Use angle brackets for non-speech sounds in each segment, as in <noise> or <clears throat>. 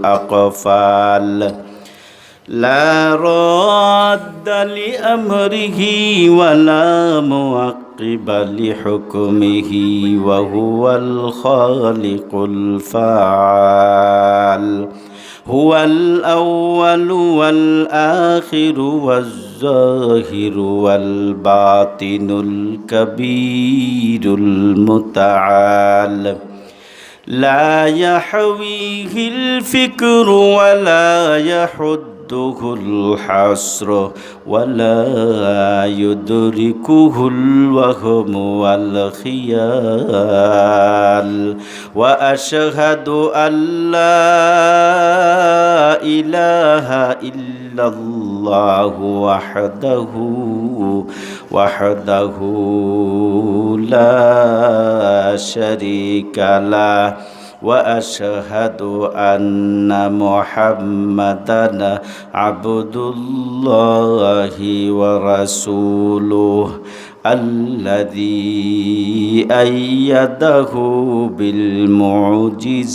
الأقفال لا راد لأمره ولا معقب لحكمه وهو الخالق الفعال. هو الأول والآخر والظاهر والباطن الكبير المتعال. لا يحويه الفكر ولا يحده الحصر ولا يدركه الوهم والخيال واشهد ان لا اله الا الله وحده وحده لا شريك له. وأشهد أن محمدا عبد الله ورسوله. الذي أيده بالمعجزات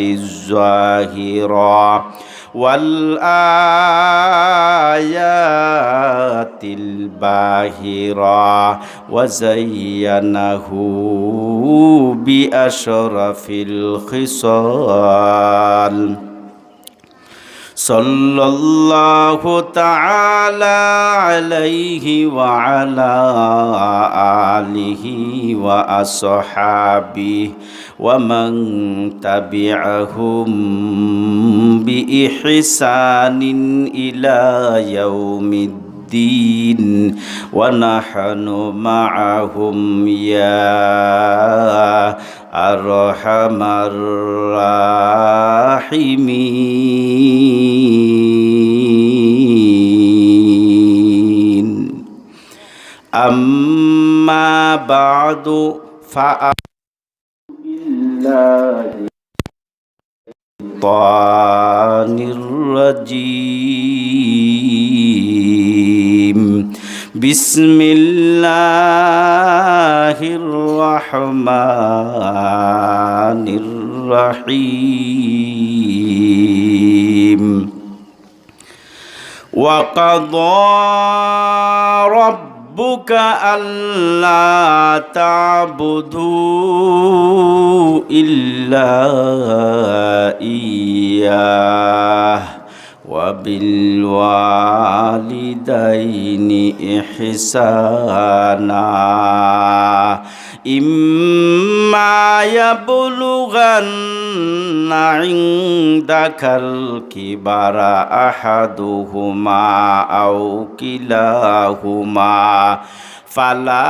الظاهرة والآيات الباهرة وزينه بأشرف الخصال صلى الله تعالى عليه وعلى آله وأصحابه ومن تبعهم بإحسان إلى يوم الدين ونحن معهم. يا أرحم الراحمين. أما بعد فأ بالله الرجيم. بسم الله الرحمن الرحيم. وقضى ربك ألا تعبدوا إلا إياه وبالوالدين إحسانا. إما يبلغن عندك الكبر أحدهما أو كلاهما فلا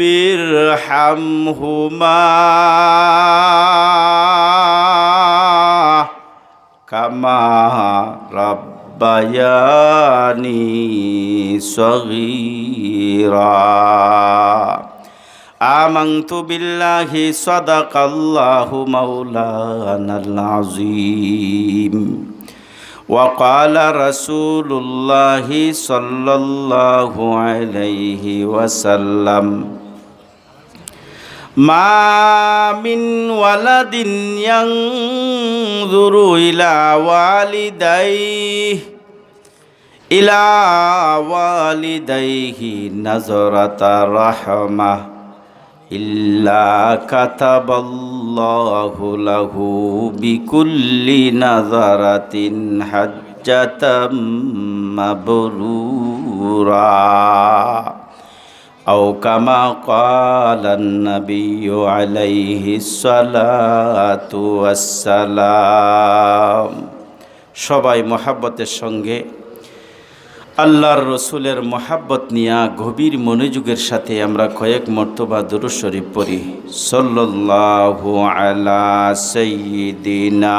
ارحمهما كما ربياني صغيرا آمنت بالله صدق الله مولانا العظيم وقال رسول الله صلى الله عليه وسلم ما من ولد ينظر إلى والديه إلى والديه نظرة رحمه إلا كتب الله له بكل نظرة حجة مبرورا أو كما قال النبي عليه الصلاة والسلام সবাই মহাব্বতের সঙ্গে আল্লাহর রসুলের মোহাব্বত নিয়া গভীর মনোযোগের সাথে আমরা কয়েক মর্তবা দুরু শরীফ পড়ি সল্লাল্লাহু আলা সাইয়্যিদিনা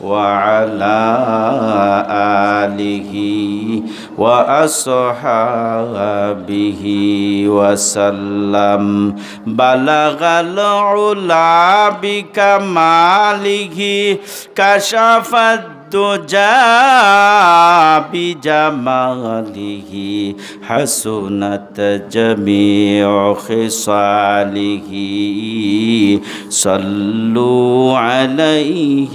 وعلى آله وأصحابه وسلم. بلغ العلا بكماله كشف الدجى بجماله حسنت جميع خصاله. صلوا عليه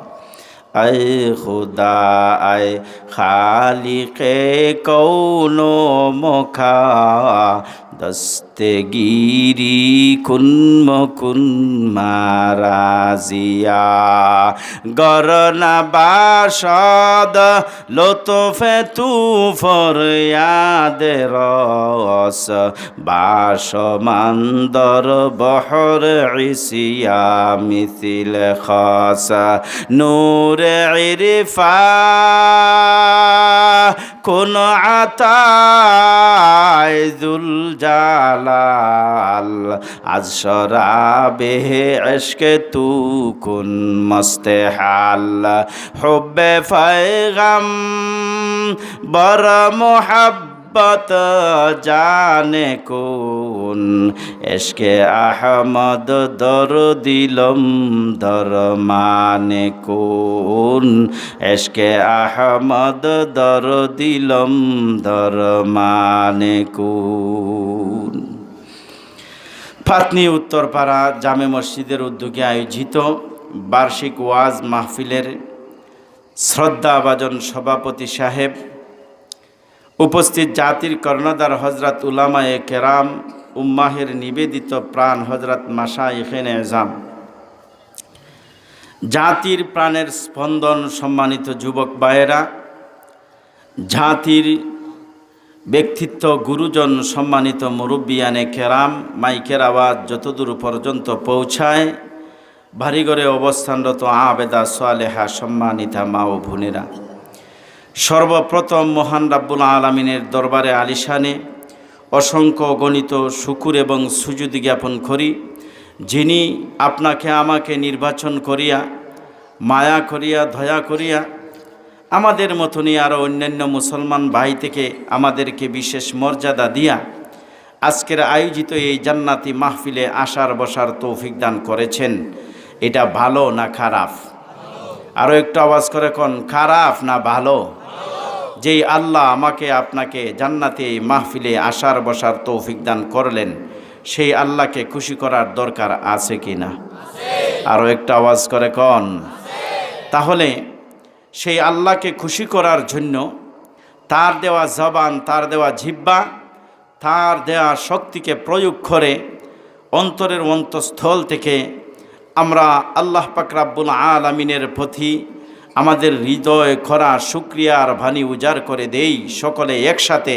আয় খুদা আয় খালিকে কৌনো মখা দস্তগিরি কুন্ম কুন মারা মারাজিয়া গরনা বাসদ, লতফে তু ফরিয়াদ রস। বাস মান্দর বহর ইসিয়া মিথিল খস। নূর ইরফা কোন আতুল জালাল আজ সরাবে এসকে তু কোন মস্তে হাল। হব্বে ফাইগাম বর মোহাব্ব মোহব্বত জানে কোন এসকে আহমদ দর দিলম দর মানে কোন এসকে আহমদ দর দিলম দর মানে কোন ফাতনি উত্তরপাড়া জামে মসজিদের উদ্যোগে আয়োজিত বার্ষিক ওয়াজ মাহফিলের শ্রদ্ধাভাজন সভাপতি সাহেব উপস্থিত জাতির কর্ণধার হজরত উলামায়ে কেরাম, উম্মাহের নিবেদিত প্রাণ হজরত মাসা ইখেন এজাম। জাতির প্রাণের স্পন্দন সম্মানিত যুবক বায়েরা জাতির ব্যক্তিত্ব গুরুজন সম্মানিত মুরব্বিয়ানে কেরাম, মাইকের আওয়াজ যতদূর পর্যন্ত পৌঁছায় ভারিগড়ে অবস্থানরত আবেদা সোয়ালেহা সম্মানিতা মা ও বোনেরা। সর্বপ্রথম মহান রাব্বুল আলমিনের দরবারে আলিশানে অসংখ্য গণিত শুকুর এবং সুযোগ জ্ঞাপন করি, যিনি আপনাকে আমাকে নির্বাচন করিয়া, মায়া করিয়া, দয়া করিয়া আমাদের মতনই আরও অন্যান্য মুসলমান ভাই থেকে আমাদেরকে বিশেষ মর্যাদা দিয়া আজকের আয়োজিত এই জান্নাতি মাহফিলে আসার বসার তৌফিক দান করেছেন। এটা ভালো না খারাপ? আরও একটু আওয়াজ করে কোন, খারাপ না ভালো? যেই আল্লাহ আমাকে আপনাকে জান্নাতে মাহফিলে আসার বসার তৌফিক দান করলেন, সেই আল্লাহকে খুশি করার দরকার আছে কি না? আরও একটা আওয়াজ করে কন। তাহলে সেই আল্লাহকে খুশি করার জন্য তার দেওয়া জবান, তার দেওয়া জিব্বা তার দেওয়া শক্তিকে প্রয়োগ করে অন্তরের অন্তঃস্থল থেকে আমরা আল্লাহ পাকরাব্বুল আলমিনের প্রতি আমাদের হৃদয় খরা শুক্রিয়ার ভানি উজাড় করে দেই সকলে একসাথে।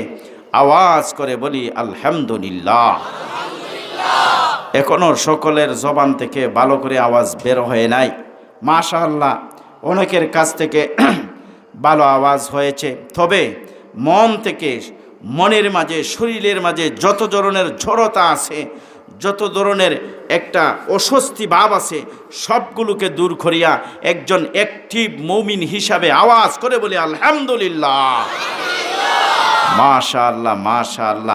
আওয়াজ করে বলি আলহামদুলিল্লাহ। এখনও সকলের জবান থেকে ভালো করে আওয়াজ বের হয়ে নাই। মাশা আল্লাহ অনেকের কাছ থেকে <clears throat> ভালো আওয়াজ হয়েছে। তবে মন থেকে মনের মাঝে শরীরের মাঝে যত ধরনের জড়তা আছে যত ধরনের একটা অস্বস্তি ভাব আছে, সবগুলোকে দূর করিয়া একজন অ্যাক্টিভ মৌমিন হিসাবে আওয়াজ করে বলি, আলহামদুলিল্লাহ। মাশা আল্লাহ আল্লাহ